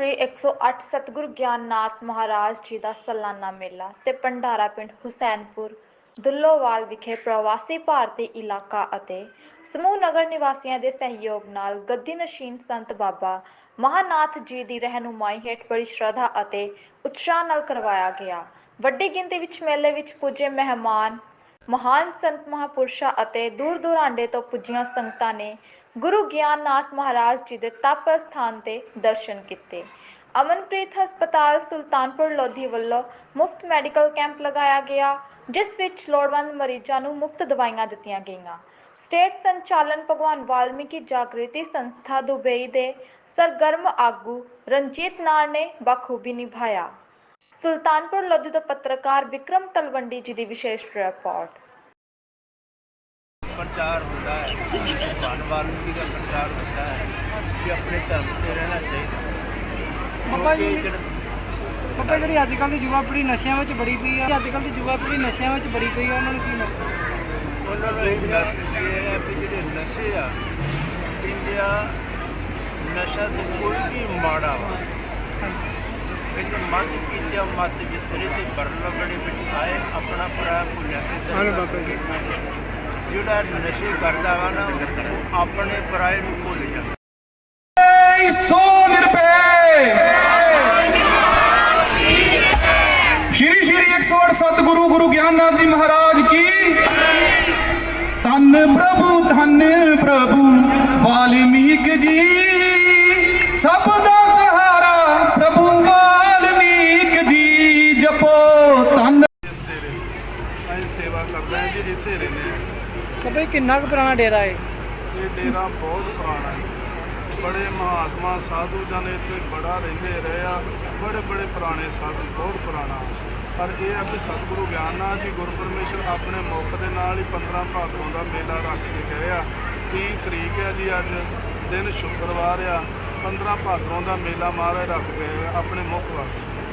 ਸ਼੍ਰੀ 108 ਸਤਿਗੁਰੂ ਗਿਆਨਨਾਥ ਮਹਾਰਾਜ ਜੀ ਦਾ ਸਾਲਾਨਾ ਮੇਲਾ ਤੇ ਭੰਡਾਰਾ ਪਿੰਡ ਹੁਸੈਨਪੁਰ, ਦੁੱਲੋਵਾਲ ਵਿਖੇ ਪ੍ਰਵਾਸੀ ਭਾਰਤੀ ਇਲਾਕਾ ਅਤੇ ਸਮੂਹ ਨਗਰ ਨਿਵਾਸੀਆਂ ਦੇ ਸਹਿਯੋਗ ਨਾਲ ਗੱਦੀ ਨਸ਼ੀਨ ਸੰਤ ਬਾਬਾ ਮਹਾਨਾਥ ਜੀ ਦੀ ਰਹਿਨੁਮਾਈ ਹੇਠ ਬੜੀ ਸ਼ਰਧਾ ਅਤੇ ਉਤਸ਼ਾਹ ਨਾਲ ਕਰਵਾਇਆ ਗਿਆ। ਵੱਡੀ ਗਿਣਤੀ ਵਿੱਚ ਮੇਲੇ ਵਿੱਚ ਪੁੱਜੇ ਮਹਿਮਾਨ, ਮਹਾਨ ਸੰਤ ਮਹਾਪੁਰਸ਼ਾਂ ਅਤੇ ਦੂਰ ਦੁਰਾਂਡੇ ਤੋਂ ਪੁੱਜੀਆਂ ਸੰਗਤਾਂ ਨੇ ਗੁਰੂ ਗਿਆਨਨਾਥ ਮਹਾਰਾਜ ਜੀ ਦੇ ਤਪ ਸਥਾਨ ਤੇ ਦਰਸ਼ਨ ਕੀਤੇ। ਅਮਨਪ੍ਰੀਤ ਹਸਪਤਾਲ ਸੁਲਤਾਨਪੁਰ ਲੋਧੀ ਵੱਲੋਂ ਮੁਫਤ ਮੈਡੀਕਲ ਕੈਂਪ ਲਗਾਇਆ ਗਿਆ, ਜਿਸ ਵਿੱਚ ਲੋੜਵੰਦ ਮਰੀਜ਼ਾਂ ਨੂੰ ਮੁਫਤ ਦਵਾਈਆਂ ਦਿੱਤੀਆਂ ਗਈਆਂ। ਸਟੇਟ ਸੰਚਾਲਨ ਭਗਵਾਨ ਵਾਲਮੀਕੀ ਜਾਗ੍ਰਿਤੀ ਸੰਸਥਾ ਦੁਬਈ ਦੇ ਸਰਗਰਮ ਆਗੂ ਰਣਜੀਤ ਨਾਰ ਨੇ ਬਖੂਬੀ ਨਿਭਾਇਆ। ਸੁਲਤਾਨਪੁਰ ਲੋਧੀ ਤੋਂ ਪੱਤਰਕਾਰ ਵਿਕਰਮ ਤਲਵੰਡੀ ਜੀ ਦੀ ਵਿਸ਼ੇਸ਼ ਰਿਪੋਰਟ। ਪ੍ਰਚਾਰ ਹੁੰਦਾ ਹੈ। ਭਗਵਾਨ ਵਾਲਮੀਕੀ ਦਾ ਪ੍ਰਚਾਰ ਹੁੰਦਾ ਹੈ ਕਿ ਆਪਣੇ ਧਰਮ ਤੇ ਰਹਿਣਾ ਚਾਹੀਦਾ ਬਾਬਾ ਜੀ, ਪਤਾ ਜਿਹੜੀ ਅੱਜ ਕੱਲ੍ਹ ਦੀ ਯੁਵਾ ਪੀੜ੍ਹੀ ਨਸ਼ਿਆਂ ਵਿੱਚ ਬੜੀ ਪਈ ਆ ਅੱਜ ਕੱਲ੍ਹ ਦੀ ਯੁਵਾ ਪੀੜ੍ਹੀ ਨਸ਼ਿਆਂ ਵਿੱਚ ਬੜੀ ਪਈ ਆ ਉਹਨਾਂ ਨੂੰ ਕੀ ਮੈਸੇਜ ਉਹਨਾਂ ਨੂੰ ਇਹ ਦੱਸ ਇਹ ਹੈ ਕਿ ਜਿਹੜੇ ਨਸ਼ੇ ਆ ਇੰਡੀਆ ਨਸ਼ਾ ਤੇ ਕੋਈ ਵੀ ਮਾੜਾ ਵਾ ਕਹਿੰਦੇ ਮਤ ਪੀਤਿਆ ਮਤ ਵਿਸਰੇ ਤੇ ਬਰਨ ਲਗੜੇ ਵਿੱਚ ਆਏ ਆਪਣਾ ਪਰਾਇਆ ਭੁੱਲਿਆ ਤੇ ਜਿਹੜਾ ਨਸ਼ੇ ਕਰਦਾ ਵਾ ਨਾ, ਉਹ ਆਪਣੇ ਪਰਾਏ ਨੂੰ ਭੁੱਲ ਜਾਂਦਾ। ਸੋ ਨਿਰਭੈ। ਸ਼੍ਰੀ ਸ਼੍ਰੀ 108 ਸਤਿਗੁਰੂ ਗੁਰੂ ਗਿਆਨਨਾਥ ਜੀ ਮਹਾਰਾਜ ਕੀ? ਧੰਨ ਪ੍ਰਭੂ ਧੰਨ ਪ੍ਰਭੂ, ਵਾਲਮੀਕ ਜੀ, ਸਭ ਦਾ ਕਿੰਨਾ ਕੁ ਪੁਰਾਣਾ ਡੇਰਾ ਹੈ ਇਹ ਡੇਰਾ ਬਹੁਤ ਪੁਰਾਣਾ ਹੈ ਬੜੇ ਮਹਾਤਮਾ ਸਾਧੂ ਜਨ ਇੱਥੇ ਬੜਾ ਰਹਿੰਦੇ ਰਹੇ ਆ। ਬੜੇ ਬੜੇ ਪੁਰਾਣੇ ਸਾਧੂ ਬਹੁਤ ਪੁਰਾਣਾ। ਪਰ ਇਹ ਆ ਕਿ ਸਤਿਗੁਰੂ ਗਿਆਨਨਾਥ ਜੀ ਗੁਰੂ ਪਰਮੇਸ਼ਰ ਆਪਣੇ ਮੁਖ ਦੇ ਨਾਲ ਹੀ 15 ਭਾਦੋਂ ਦਾ ਮੇਲਾ ਰੱਖ ਕੇ ਗਏ ਆ। 30 ਤਰੀਕ ਹੈ ਜੀ ਅੱਜ ਦਿਨ ਸ਼ੁੱਕਰਵਾਰ ਆ। 15 ਭਾਦੋਂ ਦਾ ਮੇਲਾ ਮਹਾਰਾਜ ਰੱਖ ਗਏ ਆਪਣੇ ਮੁਖ ਵੱਲ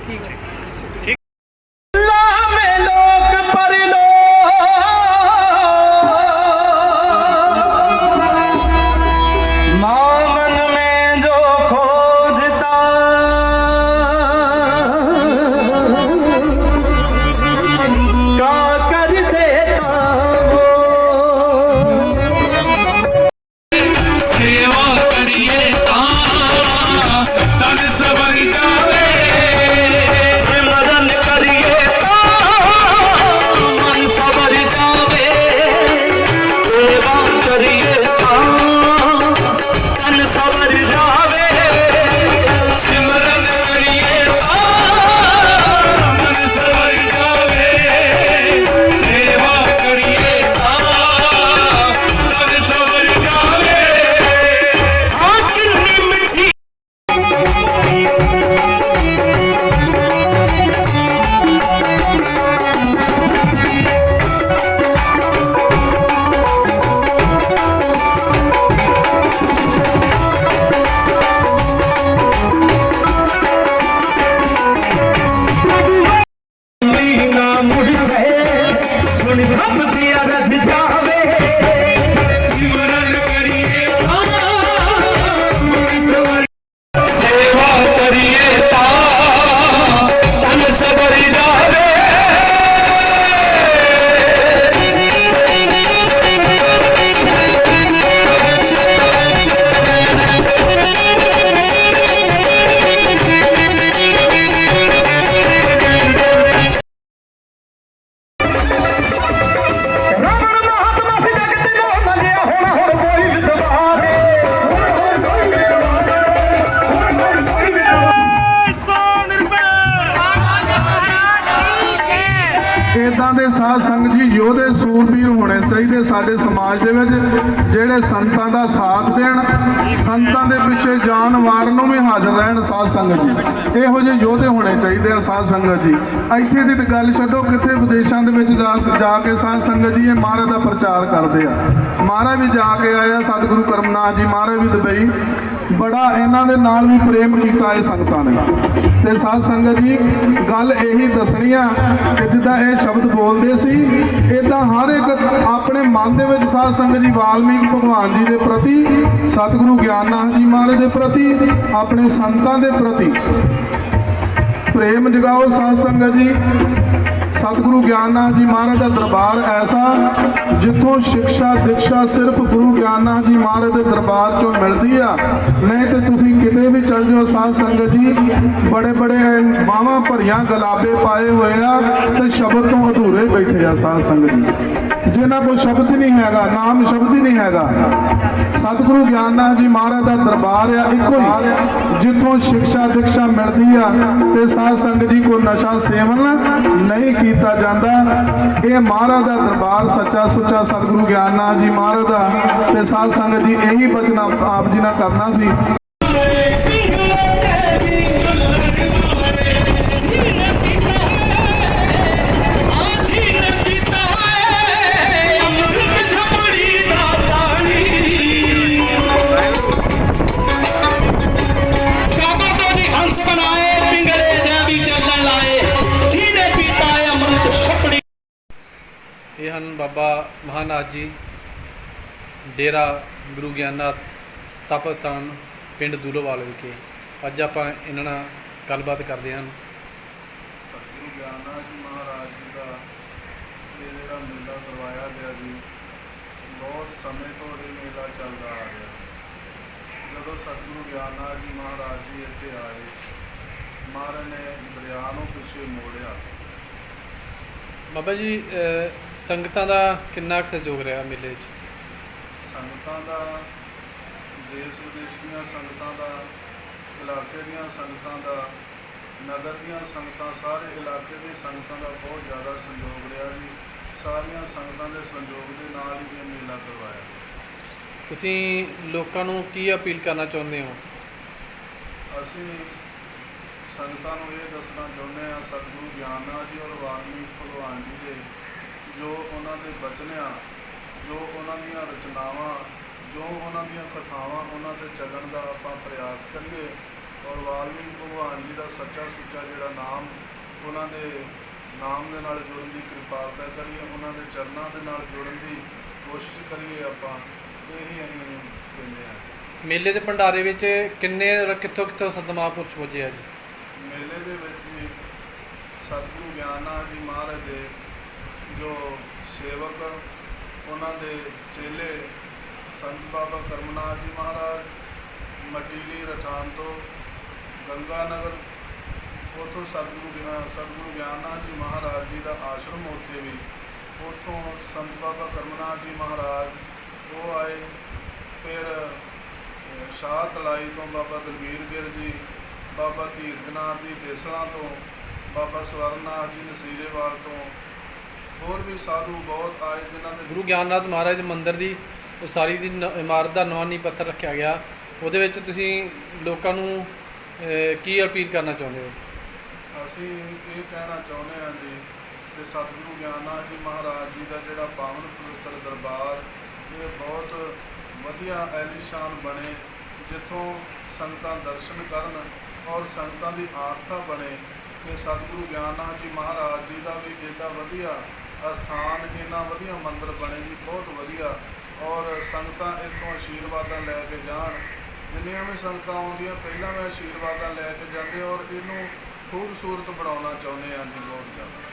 ਠੀਕ ਹੈ। ਦੇ ਜੀ, ਯੋਧੇ ਸੂਰਬੀਰ ਹੋਣੇ ਚਾਹੀਦੇ ਸਾਡੇ ਸਮਾਜ ਦੇ ਵਿੱਚ, ਜਿਹੜੇ ਸੰਤਾਂ ਦਾ ਸਾਥ ਦੇਣ, ਸੰਤਾਂ ਦੇ ਪਿੱਛੇ ਜਾਨ ਵਾਰ ਨੂੰ ਵੀ ਹਾਜ਼ਰ ਰਹਿਣ ਸਾਧ ਸੰਗਤ ਜੀ। ਇਹੋ ਜਿਹੇ ਯੋਧੇ ਹੋਣੇ ਚਾਹੀਦੇ ਆ ਸਾਧ ਸੰਗਤ ਜੀ। ਇੱਥੇ ਦੀ ਗੱਲ ਛੱਡੋ, ਕਿਤੇ ਵਿਦੇਸ਼ਾਂ ਦੇ ਵਿੱਚ ਜਾ ਜਾ ਕੇ ਸਾਧ ਸੰਗਤ ਜੀ ਇਹ ਮਹਾਰਾਜ ਦਾ ਪ੍ਰਚਾਰ ਕਰਦੇ ਆ। ਮਹਾਰਾਜ ਵੀ ਜਾ ਕੇ ਆਇਆ ਸਤਿਗੁਰੂ ਕਰਮਨਾਥ ਜੀ, ਮਹਾਰਾਜ ਵੀ ਦੁਬਈ। ਬੜਾ ਇਹਨਾਂ ਦੇ ਨਾਲ ਵੀ ਪ੍ਰੇਮ ਕੀਤਾ ਇਹ ਸੰਗਤਾਂ ਨੇ। ਤੇ ਸਾਧ ਸੰਗਤ ਜੀ, ਗੱਲ ਇਹੀ ਦੱਸਣੀ ਆ ਕਿ ਜਿੱਦਾਂ ਇਹ ਸ਼ਬਦ ਬੋਲਦੇ ਸੀ ਇਦਾਂ ਹਰ ਇੱਕ ਆਪਣੇ ਮਨ ਦੇ ਵਿੱਚ ਸਾਧ ਸੰਗਤ ਜੀ, ਵਾਲਮੀਕ ਭਗਵਾਨ ਜੀ ਦੇ ਪ੍ਰਤੀ, ਸਤਿਗੁਰੂ ਗਿਆਨਨਾਥ ਜੀ ਮਹਾਰਾਜ ਦੇ ਪ੍ਰਤੀ, ਆਪਣੇ ਸੰਤਾਂ ਦੇ ਪ੍ਰਤੀ। ਪ੍ਰੇਮ ਜਗਾਓ ਸਾਧ ਸੰਗਤ ਜੀ। ਸਤਿਗੁਰੂ ਗਿਆਨਨਾਥ ਜੀ ਮਹਾਰਾਜ ਦਾ ਦਰਬਾਰ ਐਸਾ ਜਿੱਥੋਂ ਸਿੱਖਿਆ ਦੀਕਸ਼ਾ ਸਿਰਫ ਗੁਰੂ ਗਿਆਨਨਾਥ ਜੀ ਮਹਾਰਾਜ ਦੇ ਦਰਬਾਰ ਚੋਂ ਮਿਲਦੀ ਆ। ਨਹੀਂ ਤੇ ਤੁਸੀਂ ਕਿਤੇ ਵੀ ਚੱਲ ਜਾਓ ਸਾਧ ਸੰਗਤ ਜੀ, ਬੜੇ ਬੜੇ ਬਾਹਾਂ ਭਰੀਆਂ ਗਲਾਬੇ ਪਾਏ ਹੋਏ ਆ ਤੇ ਸ਼ਬਦ ਤੋਂ ਅਧੂਰੇ ਬੈਠੇ ਆ ਸਾਧ ਸੰਗਤ ਜੀ। ਜਿਹਨਾਂ ਕੋਲ ਸ਼ਬਦ ਨਹੀਂ ਹੈਗਾ, ਨਾਮ ਸ਼ਬਦ ਹੀ ਨਹੀਂ ਹੈਗਾ। ਸਤਿਗੁਰੂ ਗਿਆਨਨਾਥ ਜੀ ਮਹਾਰਾਜ ਦਾ ਦਰਬਾਰ ਆ ਇੱਕੋ ਹੀ, ਜਿੱਥੋਂ ਸਿੱਖਿਆ ਦੀਕਸ਼ਾ ਮਿਲਦੀ ਆ ਤੇ ਸਾਧ ਸੰਗਤ ਜੀ ਕੋ ਨਸ਼ਾ ਸੇਵਨ ਨਹੀਂ ਕੀਤਾ ਜਾਂਦਾ। ਇਹ ਮਹਾਰਾਜ ਦਾ ਦਰਬਾਰ ਸੱਚਾ ਸੁੱਚਾ ਸਤਿਗੁਰੂ ਗਿਆਨਨਾਥ ਜੀ ਮਹਾਰਾਜ ਦਾ ਤੇ ਸਾਧ ਸੰਗਤ ਜੀ ਇਹੀ ਬਚਨਾ ਆਪ ਜੀ ਨਾਲ ਕਰਨਾ ਸੀ। ਹਨ ਬਾਬਾ ਮਹਾਨਾਥ ਜੀ, ਡੇਰਾ ਗੁਰੂ ਗਿਆਨਨਾਥ ਤਪਸਥਾਨ ਪਿੰਡ ਦੂਲੋਵਾਲ ਵਿਖੇ। ਅੱਜ ਆਪਾਂ ਇਹਨਾਂ ਨਾਲ ਗੱਲਬਾਤ ਕਰਦੇ ਹਾਂ। ਸਤਿਗੁਰੂ ਗਿਆਨਨਾਥ ਜੀ ਮਹਾਰਾਜ ਜੀ ਦਾ ਇਹ ਜਿਹੜਾ ਮੇਲਾ ਕਰਵਾਇਆ ਗਿਆ ਜੀ, ਬਹੁਤ ਸਮੇਂ ਤੋਂ ਇਹ ਮੇਲਾ ਚੱਲਦਾ ਆ ਰਿਹਾ। ਜਦੋਂ ਸਤਿਗੁਰੂ ਗਿਆਨਨਾਥ ਜੀ ਮਹਾਰਾਜ ਜੀ ਇੱਥੇ ਆਏ, ਮਹਾਰਾਜ ਨੇ ਦਰਿਆ ਨੂੰ ਪਿੱਛੇ ਮੋੜਿਆ। ਬਾਬਾ ਜੀ ਸੰਗਤਾਂ ਦਾ ਕਿੰਨਾ ਕੁ ਸਹਿਯੋਗ ਰਿਹਾ ਮੇਲੇ 'ਚ? ਸੰਗਤਾਂ ਦਾ ਦੇਸ਼ ਵਿਦੇਸ਼ ਦੀਆਂ ਸੰਗਤਾਂ ਦਾ ਇਲਾਕੇ ਦੀਆਂ ਸੰਗਤਾਂ ਦਾ ਨਗਰ ਦੀਆਂ ਸੰਗਤਾਂ ਸਾਰੇ ਇਲਾਕੇ ਦੀ ਸੰਗਤਾਂ ਦਾ ਬਹੁਤ ਜ਼ਿਆਦਾ ਸੰਯੋਗ ਰਿਹਾ ਜੀ। ਸਾਰੀਆਂ ਸੰਗਤਾਂ ਦੇ ਸੰਯੋਗ ਦੇ ਨਾਲ ਹੀ ਇਹ ਮੇਲਾ ਕਰਵਾਇਆ। ਤੁਸੀਂ ਲੋਕਾਂ ਨੂੰ ਕੀ ਅਪੀਲ ਕਰਨਾ ਚਾਹੁੰਦੇ ਹੋ? ਅਸੀਂ ਸੰਗਤਾਂ ਨੂੰ ਇਹ ਦੱਸਣਾ ਚਾਹੁੰਦੇ ਹਾਂ, ਸਤਿਗੁਰੂ ਗਿਆਨਨਾਥ ਜੀ ਔਰ ਵਾਲਮੀਕ ਭਗਵਾਨ ਜੀ ਦੇ ਜੋ ਉਹਨਾਂ ਦੇ ਬਚਨਿਆਂ, ਜੋ ਉਹਨਾਂ ਦੀਆਂ ਰਚਨਾਵਾਂ, ਜੋ ਉਹਨਾਂ ਦੀਆਂ ਕਥਾਵਾਂ ਉਹਨਾਂ ਤੇ ਚੱਲਣ ਦਾ ਆਪਾਂ ਪ੍ਰਯਾਸ ਕਰੀਏ ਔਰ ਵਾਲਮੀਕ ਭਗਵਾਨ ਜੀ ਦਾ ਸੱਚਾ ਸੁੱਚਾ ਜਿਹੜਾ ਨਾਮ ਉਹਨਾਂ ਦੇ ਨਾਮ ਦੇ ਨਾਲ ਜੁੜਨ ਦੀ ਕਿਰਪਾਲਤਾ ਕਰੀਏ, ਉਹਨਾਂ ਦੇ ਚਰਨਾਂ ਦੇ ਨਾਲ ਜੁੜਨ ਦੀ ਕੋਸ਼ਿਸ਼ ਕਰੀਏ ਆਪਾਂ, ਇਹੀ ਅਸੀਂ ਕਹਿੰਦੇ ਹਾਂ। ਮੇਲੇ ਦੇ ਭੰਡਾਰੇ ਵਿੱਚ ਕਿੰਨੇ ਕਿੱਥੋਂ ਕਿੱਥੋਂ ਸੰਤ ਮਹਾਂਪੁਰਸ਼ ਪੁੱਜੇ ਆ ਜੀ? ਮੇਲੇ ਦੇ ਵਿੱਚ ਜੀ ਸਤਿਗੁਰੂ ਗਿਆਨਨਾਥ ਜੀ ਮਹਾਰਾਜ ਦੇ ਜੋ ਸੇਵਕ ਉਹਨਾਂ ਦੇ ਚੇਲੇ ਸੰਤ ਬਾਬਾ ਕਰਮਨਾਥ ਜੀ ਮਹਾਰਾਜ ਮਟੀਲੀ ਰਠਾਨ ਤੋਂ ਗੰਗਾ ਨਗਰ ਉਥੋਂ ਸਤਿਗੁਰੂ ਗਿਆਨ, ਸਤਿਗੁਰੂ ਗਿਆਨਨਾਥ ਜੀ ਮਹਾਰਾਜ ਜੀ ਦਾ ਆਸ਼ਰਮ ਉੱਥੇ ਵੀ, ਉਥੋਂ ਸੰਤ ਬਾਬਾ ਕਰਮਨਾਥ ਜੀ ਮਹਾਰਾਜ ਉਹ ਆਏ, ਫਿਰ ਸ਼ਾਹ ਤਲਾਈ ਤੋਂ ਬਾਬਾ ਦਲਵੀਰ ਗਿਰ ਜੀ ਬਾਬਾ ਧੀਰਜਨਾਥ ਜੀ ਦੇਸਲਾਂ ਤੋਂ ਬਾਬਾ ਸਵਰਨਾਥ ਜੀ ਨਸੀਰੇਵਾਲ ਤੋਂ ਹੋਰ ਵੀ ਸਾਧੂ ਬਹੁਤ ਆਏ ਜਿਨ੍ਹਾਂ ਦੇ ਗੁਰੂ ਗਿਆਨਨਾਥ ਮਹਾਰਾਜ ਦੇ ਮੰਦਿਰ ਦੀ ਉਸਾਰੀ ਦੀ ਨ- ਇਮਾਰਤ ਦਾ ਨਵਾਂ ਨੀਂਹ ਪੱਥਰ ਰੱਖਿਆ ਗਿਆ। ਉਹਦੇ ਵਿੱਚ ਤੁਸੀਂ ਲੋਕਾਂ ਨੂੰ ਅਹ, ਕੀ ਅਪੀਲ ਕਰਨਾ ਚਾਹੁੰਦੇ ਹੋ? ਅਸੀਂ ਇਹ ਕਹਿਣਾ ਚਾਹੁੰਦੇ ਹਾਂ ਜੀ ਕਿ ਸਤਿਗੁਰੂ ਗਿਆਨਨਾਥ ਜੀ ਮਹਾਰਾਜ ਜੀ ਦਾ ਜਿਹੜਾ ਪਾਵਨ ਪਵਿੱਤਰ ਦਰਬਾਰ ਇਹ ਬਹੁਤ ਵਧੀਆ ਐਲੀਸ਼ਾਨ ਬਣੇ ਜਿੱਥੋਂ ਸੰਗਤਾਂ ਦਰਸ਼ਨ ਕਰਨ ਔਰ ਸੰਗਤਾਂ ਦੀ ਆਸਥਾ ਬਣੇ ਕਿ ਸਤਿਗੁਰੂ ਗਿਆਨਨਾਥ ਜੀ ਮਹਾਰਾਜ ਜੀ ਦਾ ਵੀ ਏਡਾ ਵਧੀਆ ਅਸਥਾਨ ਇੰਨਾ ਵਧੀਆ ਮੰਦਿਰ ਬਣੇ ਜੀ, ਬਹੁਤ ਵਧੀਆ। ਔਰ ਸੰਗਤਾਂ ਇੱਥੋਂ ਆਸ਼ੀਰਵਾਦਾਂ ਲੈ ਕੇ ਜਾਣ। ਜਿੰਨੀਆਂ ਵੀ ਸੰਗਤਾਂ ਆਉਂਦੀਆਂ, ਪਹਿਲਾਂ ਵੀ ਆਸ਼ੀਰਵਾਦਾਂ ਲੈ ਕੇ ਜਾਂਦੇ ਔਰ ਇਹਨੂੰ ਖੂਬਸੂਰਤ ਬਣਾਉਣਾ ਚਾਹੁੰਦੇ ਹਾਂ ਜੀ, ਬਹੁਤ ਜ਼ਿਆਦਾ।